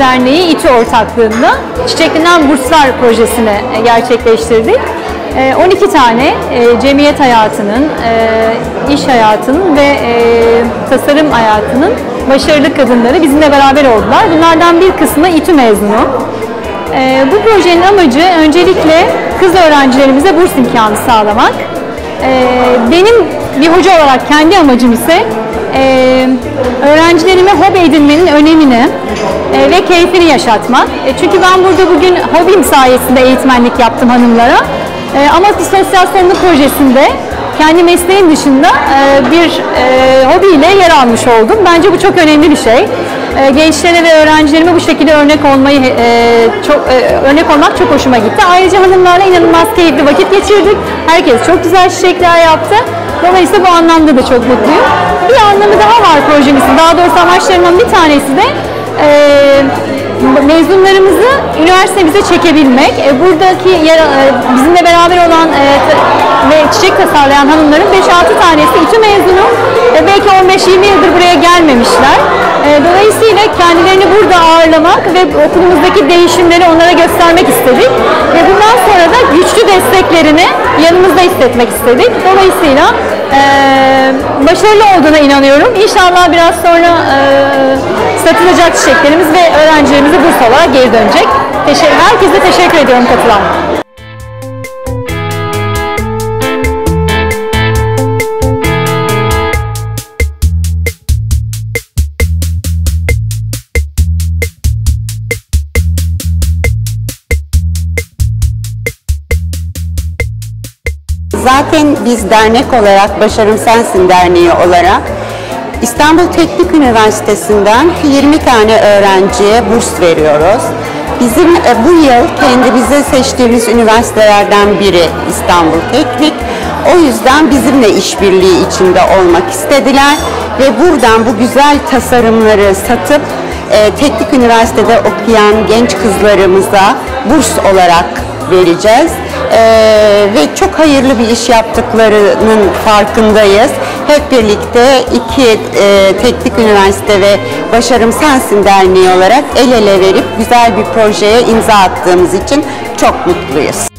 Derneği İTÜ ortaklığında Çiçeklenen Burslar projesini e, gerçekleştirdik. E, 12 tane e, cemiyet hayatının, e, iş hayatının ve e, tasarım hayatının başarılı kadınları bizimle beraber oldular. Bunlardan bir kısmı İTÜ mezunu. E, bu projenin amacı öncelikle kız öğrencilerimize burs imkanı sağlamak. E, benim bir hoca olarak kendi amacım ise e, öğrencilerime hobi edinmenin önemini e, ve keyfini yaşatmak. E, çünkü ben burada bugün hobim sayesinde eğitmenlik yaptım hanımlara. E, ama sosyal sorumluluk projesinde kendi mesleğim dışında e, bir e, hobiyle yer almış oldum. Bence bu çok önemli bir şey. E, gençlere ve öğrencilerime bu şekilde örnek olmayı e, çok e, örnek olmak çok hoşuma gitti. Ayrıca hanımlarla inanılmaz keyifli vakit geçirdik. Herkes çok güzel çiçekler yaptı. Dolayısıyla bu anlamda da çok mutluyum. Bir anlamı daha var projemizin. Daha doğrusu amaçlarından bir tanesi de e, mezunlarımızı üniversitemize çekebilmek. E, buradaki yer, bizimle beraber olan e, ve çiçek tasarlayan hanımların 5-6 tanesi İTÜ mezunu. Belki 15-20 yıldır buraya gelmemişler. E, dolayısıyla kendilerini burada ağırlamak ve okulumuzdaki değişimleri onlara göstermek istedik. Ve bundan sonra da güçlü desteklerini yanımızda hissetmek istedik. Dolayısıyla başarılı olduğuna inanıyorum. İnşallah biraz sonra satılacak çiçeklerimiz ve öğrencilerimize burs olarak geri dönecek. Teşekkür, herkese teşekkür ediyorum katılan. Zaten biz dernek olarak, Başarım Sensin Derneği olarak İstanbul Teknik Üniversitesi'nden 20 tane öğrenciye burs veriyoruz. Bizim e, bu yıl kendimize seçtiğimiz üniversitelerden biri İstanbul Teknik. O yüzden bizimle işbirliği içinde olmak istediler ve buradan bu güzel tasarımları satıp e, teknik üniversitede okuyan genç kızlarımıza burs olarak vereceğiz. Ee, ve çok hayırlı bir iş yaptıklarının farkındayız. Hep birlikte iki e, teknik üniversite ve Başarım Sensin Derneği olarak el ele verip güzel bir projeye imza attığımız için çok mutluyuz.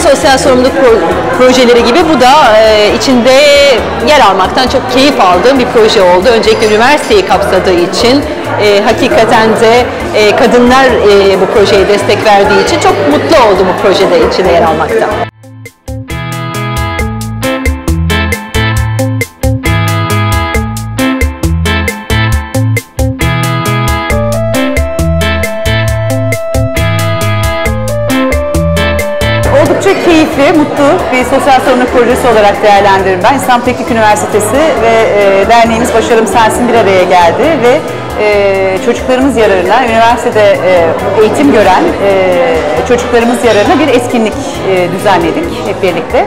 Sosyal sorumluluk pro- projeleri gibi bu da e, içinde yer almaktan çok keyif aldığım bir proje oldu. Öncelikle üniversiteyi kapsadığı için e, hakikaten de e, kadınlar bu projeye destek verdiği için çok mutlu oldum bu projede içinde yer almaktan. Keyifli, mutlu bir sosyal sorumluluk projesi olarak değerlendiririm ben. İslam Teknik Üniversitesi ve e, derneğimiz Başarım Sensin bir araya geldi ve e, çocuklarımız yararına, üniversitede e, eğitim gören e, çocuklarımız yararına bir etkinlik e, düzenledik hep birlikte.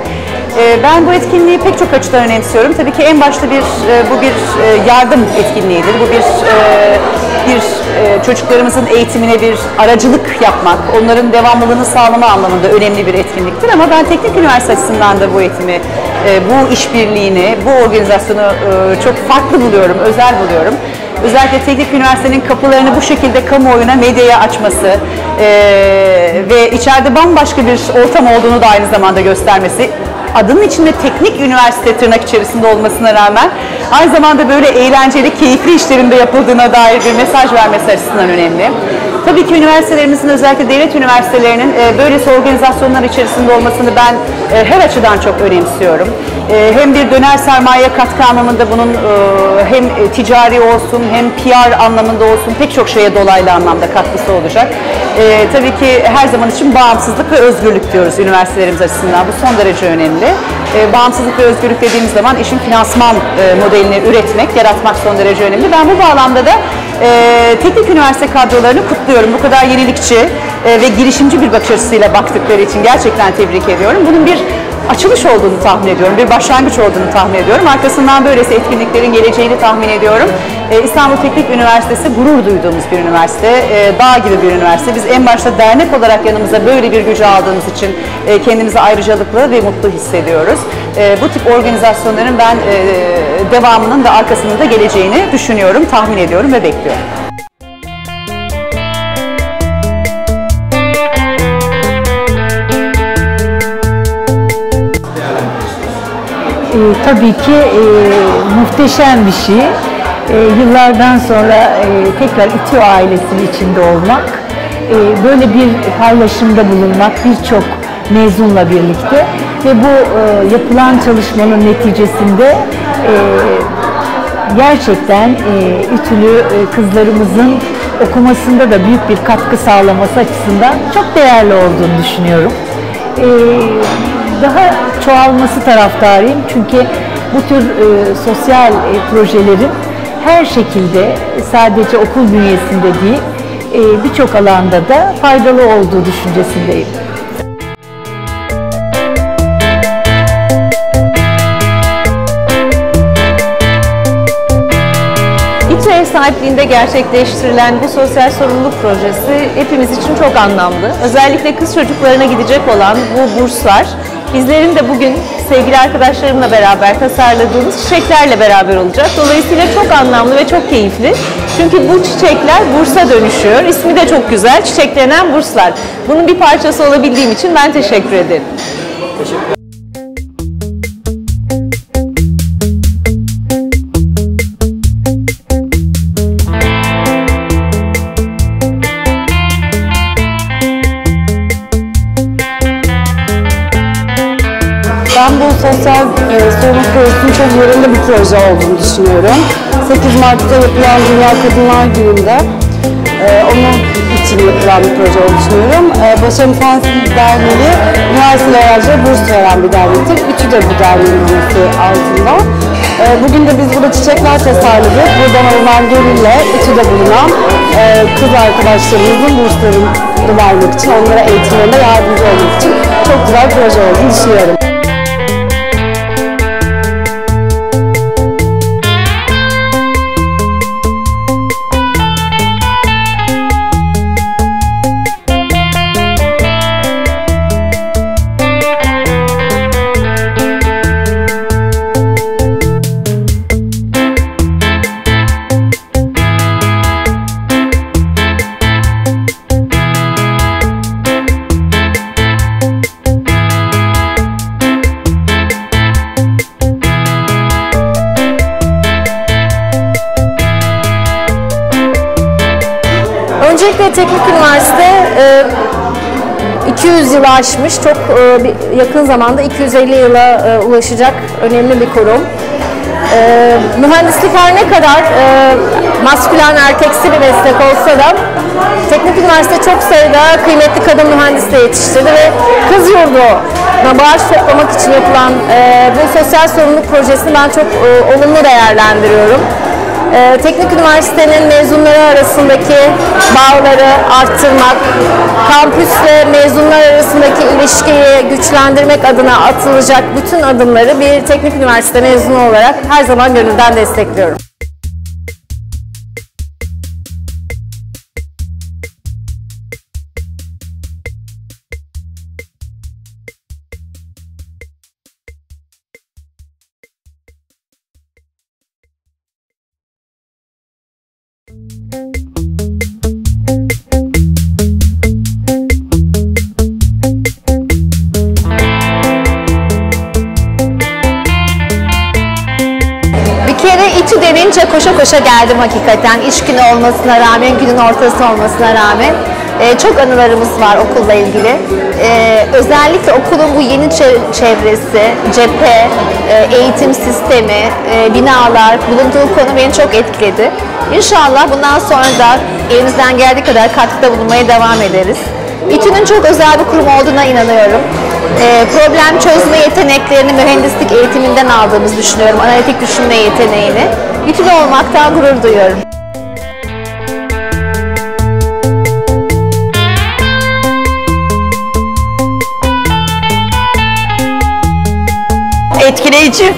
E, ben bu etkinliği pek çok açıdan önemsiyorum. Tabii ki en başta bir e, bu bir e, yardım etkinliğidir. Bu bir bir e, çocuklarımızın eğitimine bir aracılık yapmak, onların devamlılığını sağlama anlamında önemli bir etkinliktir. Ama ben teknik üniversite açısından da bu eğitimi, e, bu işbirliğini, bu organizasyonu e, çok farklı buluyorum, özel buluyorum. Özellikle teknik üniversitenin kapılarını bu şekilde kamuoyuna, medyaya açması e, ve içeride bambaşka bir ortam olduğunu da aynı zamanda göstermesi adının içinde teknik üniversite tırnak içerisinde olmasına rağmen aynı zamanda böyle eğlenceli, keyifli işlerinde yapıldığına dair bir mesaj vermesi açısından önemli. Tabii ki üniversitelerimizin özellikle devlet üniversitelerinin e, böylesi organizasyonlar içerisinde olmasını ben e, her açıdan çok önemsiyorum. E, hem bir döner sermaye katkı anlamında bunun e, hem e, ticari olsun hem PR anlamında olsun pek çok şeye dolaylı anlamda katkısı olacak. E, tabii ki her zaman için bağımsızlık ve özgürlük diyoruz üniversitelerimiz açısından. Bu son derece önemli. E, bağımsızlık ve özgürlük dediğimiz zaman işin finansman e, modelini üretmek, yaratmak son derece önemli. Ben bu bağlamda da teknik üniversite kadrolarını kutluyorum. Bu kadar yenilikçi ve girişimci bir bakış açısıyla baktıkları için gerçekten tebrik ediyorum. Bunun bir açılış olduğunu tahmin ediyorum. Bir başlangıç olduğunu tahmin ediyorum. Arkasından böylesi etkinliklerin geleceğini tahmin ediyorum. E, İstanbul Teknik Üniversitesi gurur duyduğumuz bir üniversite. E, dağ gibi bir üniversite. Biz en başta dernek olarak yanımıza böyle bir gücü aldığımız için e, kendimizi ayrıcalıklı ve mutlu hissediyoruz. E, bu tip organizasyonların ben e, devamının da arkasında da geleceğini düşünüyorum, tahmin ediyorum ve bekliyorum. Tabii ki e, muhteşem bir şey. E, yıllardan sonra e, tekrar İTÜ ailesinin içinde olmak, e, böyle bir paylaşımda bulunmak birçok mezunla birlikte ve bu e, yapılan çalışmanın neticesinde e, gerçekten e, İTÜ'lü e, kızlarımızın okumasında da büyük bir katkı sağlaması açısından çok değerli olduğunu düşünüyorum. E, daha çoğalması taraftarıyım. Çünkü bu tür e, sosyal e, projelerin her şekilde sadece okul bünyesinde değil e, birçok alanda da faydalı olduğu düşüncesindeyim. İTÜ sahipliğinde gerçekleştirilen bu sosyal sorumluluk projesi hepimiz için çok anlamlı. Özellikle kız çocuklarına gidecek olan bu burslar bizlerin de bugün sevgili arkadaşlarımla beraber tasarladığımız çiçeklerle beraber olacak. Dolayısıyla çok anlamlı ve çok keyifli. Çünkü bu çiçekler bursa dönüşüyor. İsmi de çok güzel. Çiçeklenen burslar. Bunun bir parçası olabildiğim için ben teşekkür ederim. Ben sosyal e, sorumluluk projesinin çok yararlı bir proje olduğunu düşünüyorum. 8 Mart'ta yapılan Dünya Kadınlar Günü'nde e, onun için yapılan bir proje olduğunu düşünüyorum. E, Başarım Sensin Derneği üniversite öğrencilere burs veren bir dernektir. Üçü de bu derneğin altında. E, bugün de biz burada çiçekler tasarladık. Buradan alınan gelirle İTÜ'de bulunan e, kız arkadaşlarımızın burslarını vermek için, onlara eğitimlerine yardımcı olmak için çok güzel bir proje olduğunu düşünüyorum. 200 yılı aşmış, çok e, yakın zamanda 250 yıla e, ulaşacak önemli bir kurum. E, mühendislik her ne kadar maskülen erkeksi bir meslek olsa da Teknik Üniversite çok sayıda kıymetli kadın mühendis yetiştirdi ve kız yurduna bağış toplamak için yapılan bu sosyal sorumluluk projesini ben çok olumlu değerlendiriyorum. Ee, Teknik Üniversitenin mezunları arasındaki bağları arttırmak, kampüsle mezunlar arasındaki ilişkiyi güçlendirmek adına atılacak bütün adımları bir teknik üniversite mezunu olarak her zaman gönülden destekliyorum. İTÜ denince koşa koşa geldim hakikaten. İş günü olmasına rağmen, günün ortası olmasına rağmen. Ee, çok anılarımız var okulla ilgili. Ee, özellikle okulun bu yeni çe- çevresi, cephe, e, eğitim sistemi, e, binalar, bulunduğu konu beni çok etkiledi. İnşallah bundan sonra da elimizden geldiği kadar katkıda bulunmaya devam ederiz. İTÜ'nün çok özel bir kurum olduğuna inanıyorum. Ee, problem çözme yeteneklerini mühendislik eğitiminden aldığımızı düşünüyorum. Analitik düşünme yeteneğini. İTÜ'de olmaktan gurur duyuyorum. Etkileyici.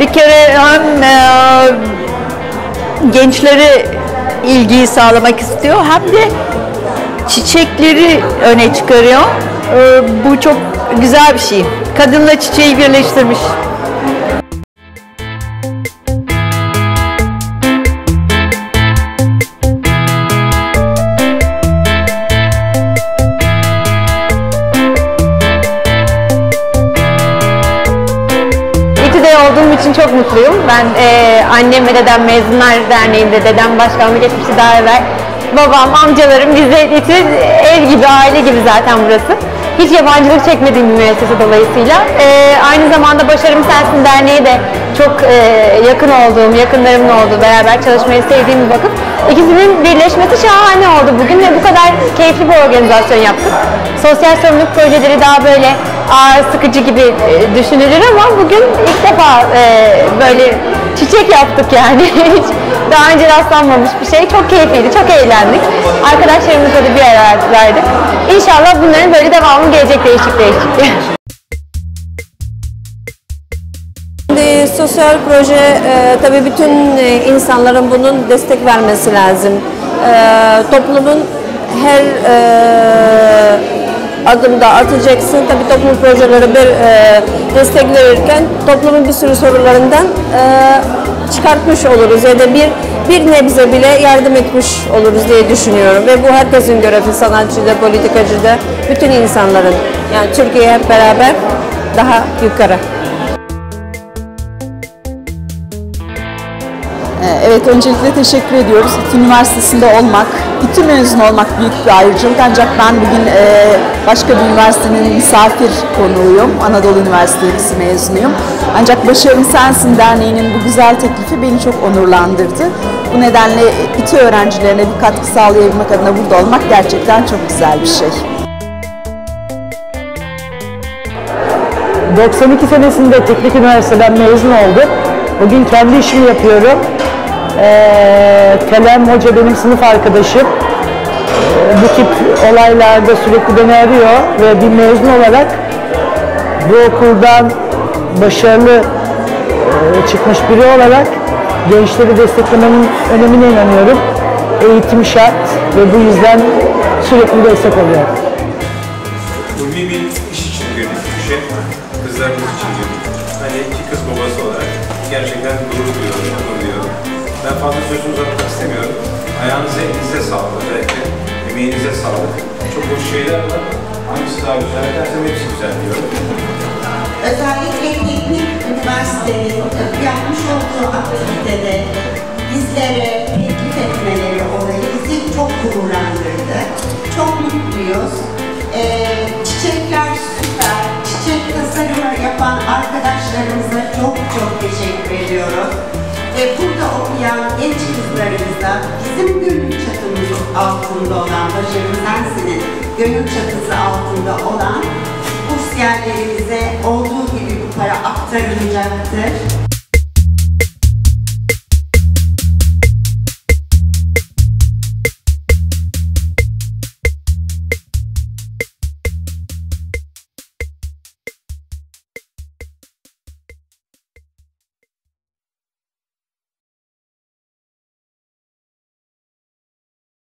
Bir kere hem e, gençlere ilgiyi sağlamak istiyor hem de çiçekleri öne çıkarıyor. E, bu çok güzel bir şey. Kadınla çiçeği birleştirmiş. Çok mutluyum. Ben e, annem ve dedem Mezunlar Derneği'nde, dedem başkanlık etmişti daha evvel. Babam, amcalarım, biz de İTÜ ev gibi, aile gibi zaten burası. Hiç yabancılık çekmediğim bir müessese dolayısıyla. E, aynı zamanda Başarım Sensin Derneği de çok e, yakın olduğum, yakınlarımın olduğu, beraber çalışmayı sevdiğim bir vakıf. İkisinin birleşmesi şahane oldu bugün ve bu kadar keyifli bir organizasyon yaptık. Sosyal sorumluluk projeleri daha böyle ağır sıkıcı gibi e, düşünülür ama bugün ilk defa e, böyle çiçek yaptık yani. Hiç daha önce rastlanmamış bir şey. Çok keyifliydi, çok eğlendik. Arkadaşlarımızla da bir araya verdik. İnşallah bunların böyle devamı gelecek değişik değişik. Şimdi sosyal proje e, tabii bütün e, insanların bunun destek vermesi lazım. E, toplumun her e, adımda atacaksın. Tabii toplum projeleri bir e, destek verirken toplumun bir sürü sorularından e, çıkartmış oluruz ya da bir bir nebze bile yardım etmiş oluruz diye düşünüyorum ve bu herkesin görevi sanatçı da politikacı da bütün insanların yani Türkiye hep beraber daha yukarı. Evet, öncelikle teşekkür ediyoruz. İTÜ Üniversitesi'nde olmak, İTÜ mezunu olmak büyük bir ayrıcalık. Ancak ben bugün e, başka bir üniversitenin misafir konuğuyum. Anadolu Üniversitesi mezunuyum. Ancak Başarım Sensin Derneği'nin bu güzel teklifi beni çok onurlandırdı. Bu nedenle İTÜ öğrencilerine bir katkı sağlayabilmek adına burada olmak gerçekten çok güzel bir şey. 92 senesinde Teknik Üniversiteden mezun oldum. Bugün kendi işimi yapıyorum. Ee, Telem Hoca benim sınıf arkadaşım. Ee, bu tip olaylarda sürekli beni arıyor ve bir mezun olarak bu okuldan başarılı e, çıkmış biri olarak gençleri desteklemenin önemine inanıyorum. Eğitim şart ve bu yüzden sürekli destek oluyorum. Ulvi bir iş için girdik. Kızlarımız için girdik. Hani iki kız babası olarak gerçekten gurur duyuyorum, fazla sözünü uzatmak istemiyorum. Ayağınıza, elinize sağlık. Özellikle emeğinize sağlık. Çok hoş şeyler var. Hangisi daha güzel dersem hepsi güzel diyorum. Özellikle teknik üniversitenin yapmış olduğu aktivitede bizlere teklif etmeleri olayı bizi çok gururlandırdı. Çok mutluyuz. Ee, çiçekler süper. Çiçek tasarımı yapan arkadaşlarımıza çok çok teşekkür ediyoruz. Ve burada okuyan genç kızlarımıza bizim gönül çatımız altında olan, Başarım Sensin'in gönül çatısı altında olan kursiyerlerimize olduğu gibi bu para aktarılacaktır.